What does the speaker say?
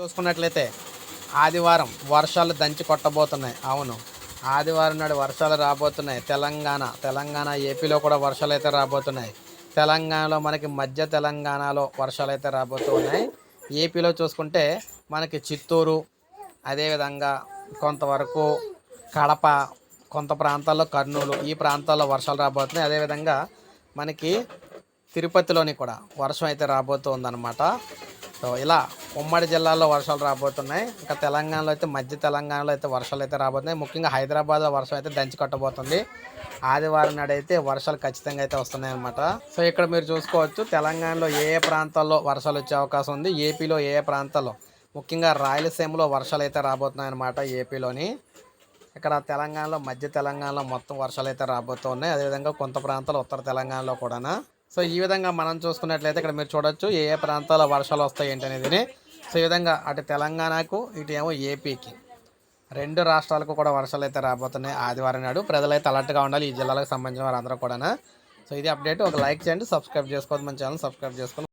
చూసుకున్నట్లయితే ఆదివారం వర్షాలు దంచి కొట్టబోతున్నాయి. అవును. ఆదివారం నాడు వర్షాలు రాబోతున్నాయి. తెలంగాణ తెలంగాణ ఏపీలో కూడా వర్షాలు అయితే రాబోతున్నాయి. తెలంగాణలో మనకి మధ్య తెలంగాణలో వర్షాలు అయితే రాబోతున్నాయి. ఏపీలో చూసుకుంటే మనకి చిత్తూరు అదేవిధంగా కొంతవరకు కడప కొంత ప్రాంతాల్లో కర్నూలు ఈ ప్రాంతాల్లో వర్షాలు రాబోతున్నాయి. అదేవిధంగా మనకి తిరుపతిలోని కూడా వర్షం అయితే రాబోతుందన్నమాట. సో ఇలా ఉమ్మడి జిల్లాల్లో వర్షాలు రాబోతున్నాయి. ఇంకా తెలంగాణలో అయితే మధ్య తెలంగాణలో అయితే వర్షాలు అయితే రాబోతున్నాయి. ముఖ్యంగా హైదరాబాద్లో వర్షం అయితే దంచి కొట్టబోతుంది. ఆదివారం నాడు అయితే వర్షాలు ఖచ్చితంగా అయితే వస్తున్నాయి అనమాట సో ఇక్కడ మీరు చూసుకోవచ్చు తెలంగాణలో ఏ ఏ ప్రాంతాల్లో వర్షాలు వచ్చే అవకాశం ఉంది? ఏపీలో ఏ ఏ ప్రాంతాల్లో? ముఖ్యంగా రాయలసీమలో వర్షాలు అయితే రాబోతున్నాయి అనమాట ఏపీలోని. ఇక్కడ తెలంగాణలో మధ్య తెలంగాణలో మొత్తం వర్షాలు అయితే రాబోతున్నాయి. అదేవిధంగా కొంత ప్రాంతాలు ఉత్తర తెలంగాణలో కూడా సో ఈ విధంగా మనం చూసుకున్నట్లయితే ఇక్కడ మీరు చూడొచ్చు ఏ ఏ ప్రాంతాల్లో వర్షాలు వస్తాయి ఏంటి అనేది. సో ఈ విధంగా అటు తెలంగాణకు ఇటు ఏమో ఏపీకి రెండు రాష్ట్రాలకు కూడా వర్షాలు అయితే రాబోతున్నాయి ఆదివారం నాడు. ప్రజలైతే అలర్ట్గా ఉండాలి. ఈ జిల్లాలకు సంబంధించిన వారందరూ కూడా సో ఇది అప్డేట్. ఒక లైక్ చేయండి సబ్స్క్రైబ్ చేసుకోవద్దు. మన ఛానల్ సబ్స్క్రైబ్ చేసుకోండి.